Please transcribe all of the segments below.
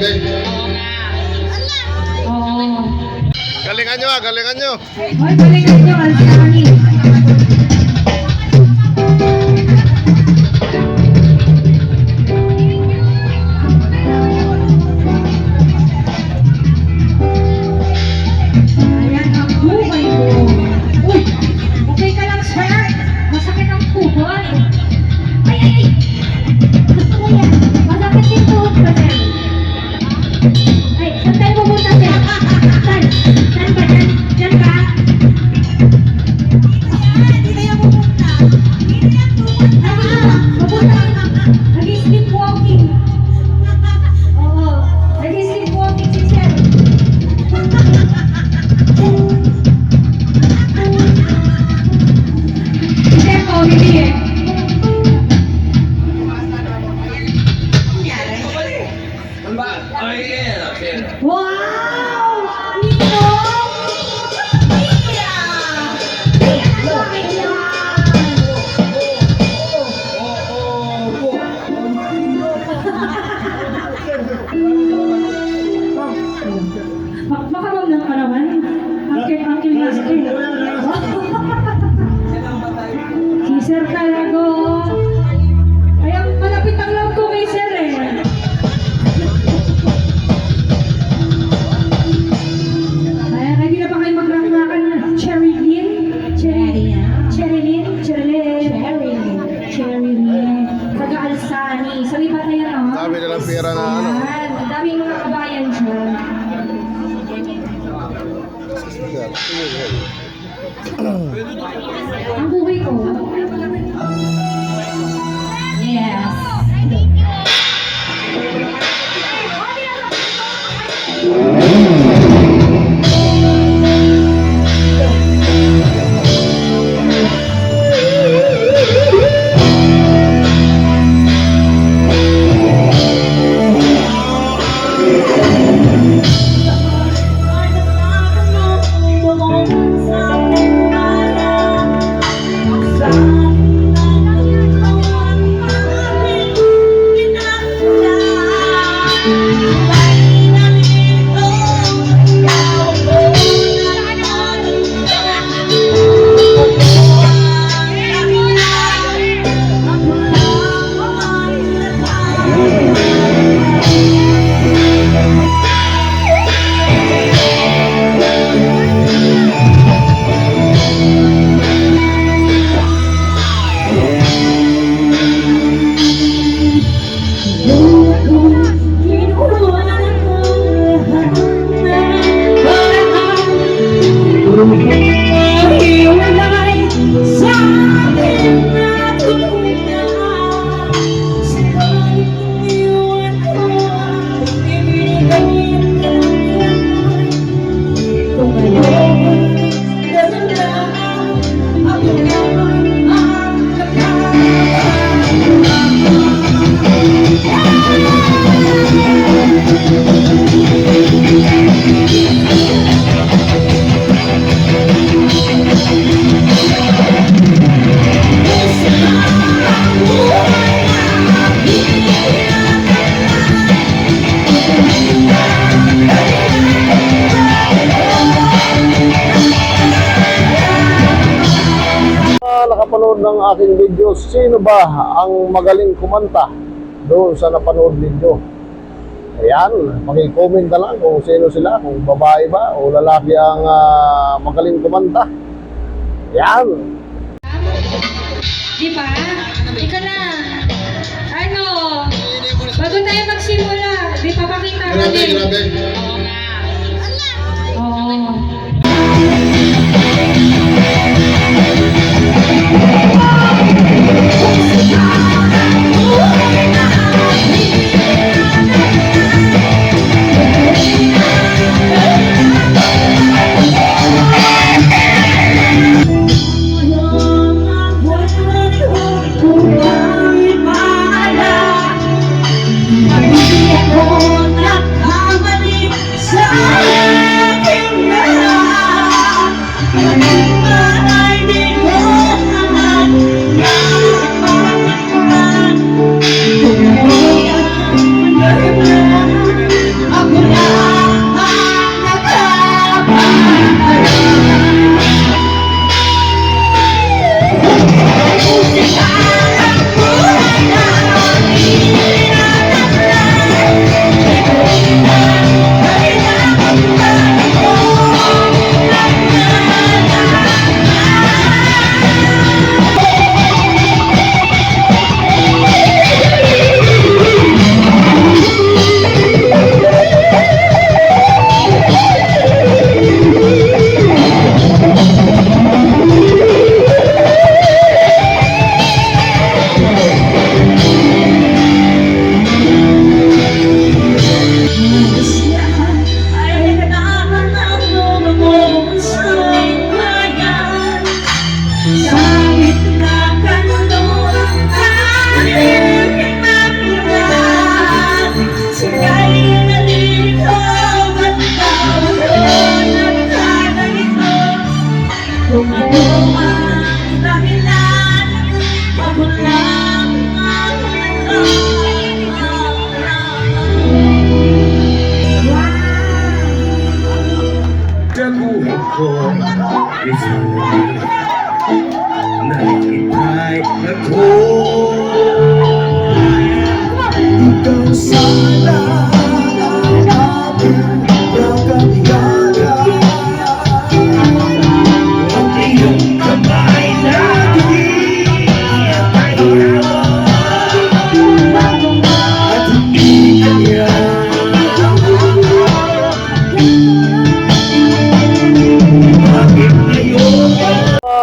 din. Galingan nyo ah, galingan nyo. Ay, galingan nyo. Ah. Alsani. Sabi ba tayo no? Dami nilang pera na ano. Ang daming mga kabayan dyan. Ang buhay ko. Nakapanood ng aking video, sino ba ang magaling kumanta doon sa napanood video? Ayan, paki-comment na lang kung sino sila, kung babae ba o lalaki ang ah, magaling kumanta. Ayan, Di ba? Ika na. Ano? Bago tayo magsimula, di pa pakita natin. Oo.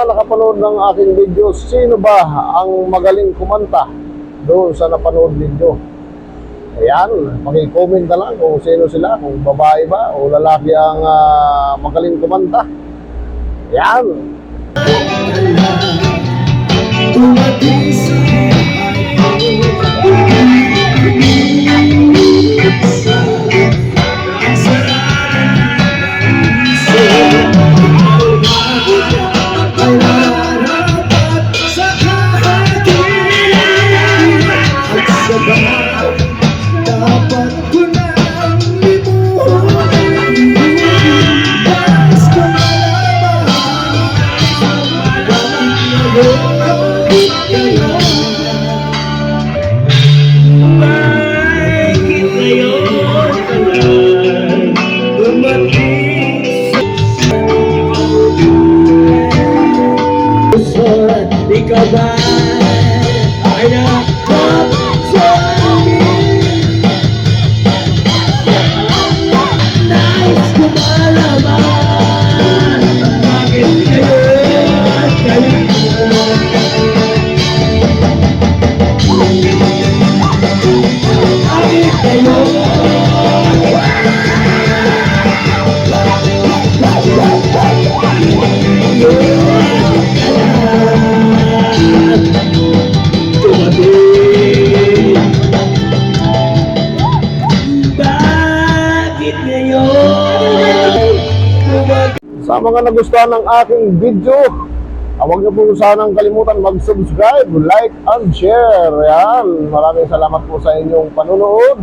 Nakapanood ng aking video, sino ba ang magaling kumanta doon sa napanood video? Ayan, paki-comment na lang kung sino sila, kung babae ba o lalaki ang ah, magaling kumanta. Ayan, Dumating sa Thank you. Sa mga nagustuhan ng aking video, huwag niyo po sanang kalimutan mag-subscribe, like, and share. Ayan, maraming salamat po sa inyong panunood.